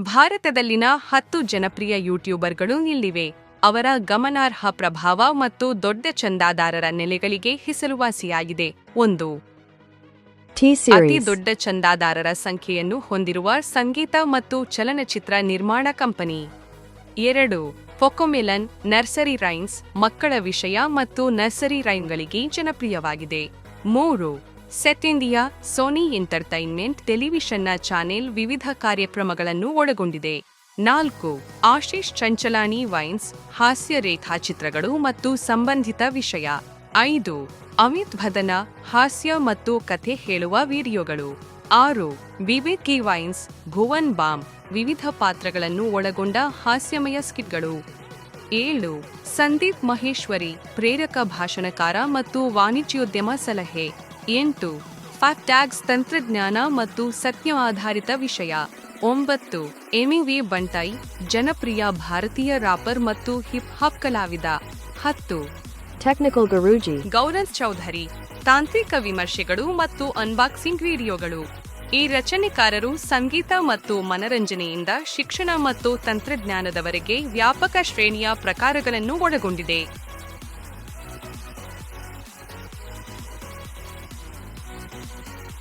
ಭಾರತದಲ್ಲಿನ ಹತ್ತು ಜನಪ್ರಿಯ ಯೂಟ್ಯೂಬರ್ಗಳು ಇಲ್ಲಿವೆ. ಅವರ ಗಮನಾರ್ಹ ಪ್ರಭಾವ ಮತ್ತು ದೊಡ್ಡ ಚಂದಾದಾರರ ನೆಲೆಗಳಿಗೆ ಹೆಸರುವಾಸಿಯಾಗಿದೆ. ಒಂದು. ಅತಿ ದೊಡ್ಡ ಚಂದಾದಾರರ ಸಂಖ್ಯೆಯನ್ನು ಹೊಂದಿರುವ ಸಂಗೀತ ಮತ್ತು ಚಲನಚಿತ್ರ ನಿರ್ಮಾಣ ಕಂಪನಿ. ಎರಡು. ಫೊಕೊಮಿಲನ್ ನರ್ಸರಿ ರೈನ್ಸ್ ಮಕ್ಕಳ ವಿಷಯ ಮತ್ತು ನರ್ಸರಿ ರೈನ್ಗಳಿಗೆ ಜನಪ್ರಿಯವಾಗಿದೆ. ಮೂರು. ಸೆಟ್ ಇಂಡಿಯಾ, ಸೋನಿ ಎಂಟರ್ಟೈನ್ಮೆಂಟ್ ಟೆಲಿವಿಷನ್ನ ಚಾನೆಲ್ ವಿವಿಧ ಕಾರ್ಯಕ್ರಮಗಳನ್ನು ಒಳಗೊಂಡಿದೆ. ನಾಲ್ಕು, ಆಶೀಶ್ ಚಂಚಲಾನಿ ವೈನ್ಸ್, ಹಾಸ್ಯ ರೇಖಾಚಿತ್ರಗಳು ಮತ್ತು ಸಂಬಂಧಿತ ವಿಷಯ. ಐದು, ಅಮಿತ್ ಭದನ, ಹಾಸ್ಯ ಮತ್ತು ಕಥೆ ಹೇಳುವ ವಿಡಿಯೋಗಳು. ಆರು, ವಿವೇಕ್ ಕೆ ವೈನ್ಸ್, ಭುವನ್ ಬಾಮ್, ವಿವಿಧ ಪಾತ್ರಗಳನ್ನು ಒಳಗೊಂಡ ಹಾಸ್ಯಮಯ ಸ್ಕಿಟ್ಗಳು. ಏಳು, ಸಂದೀಪ್ ಮಹೇಶ್ವರಿ, ಪ್ರೇರಕ ಭಾಷಣಕಾರ ಮತ್ತು ವಾಣಿಜ್ಯೋದ್ಯಮ ಸಲಹೆ. ಎಂಟು ಫ್ಯಾಕ್ಟ್ಯಾಗ್ಸ್ ತಂತ್ರಜ್ಞಾನ ಮತ್ತು ಸತ್ಯ ಆಧಾರಿತ ವಿಷಯ. ಒಂಬತ್ತು ಎಮಿವಿ ಬಂಟೈ ಜನಪ್ರಿಯ ಭಾರತೀಯ ರಾಪರ್ ಮತ್ತು ಹಿಪ್ ಹಾಪ್ ಕಲಾವಿದ. ಹತ್ತು ಟೆಕ್ನಿಕಲ್ ಗರುಜಿ ಗೌರವ್ ಚೌಧರಿ ತಾಂತ್ರಿಕ ವಿಮರ್ಶೆಗಳು ಮತ್ತು ಅನ್ಬಾಕ್ಸಿಂಗ್ ವಿಡಿಯೋಗಳು. ಈ ರಚನೆಕಾರರು ಸಂಗೀತ ಮತ್ತು ಮನರಂಜನೆಯಿಂದ ಶಿಕ್ಷಣ ಮತ್ತು ತಂತ್ರಜ್ಞಾನದವರೆಗೆ ವ್ಯಾಪಕ ಶ್ರೇಣಿಯ ಪ್ರಕಾರಗಳನ್ನು ಒಳಗೊಂಡಿದೆ. Thank you.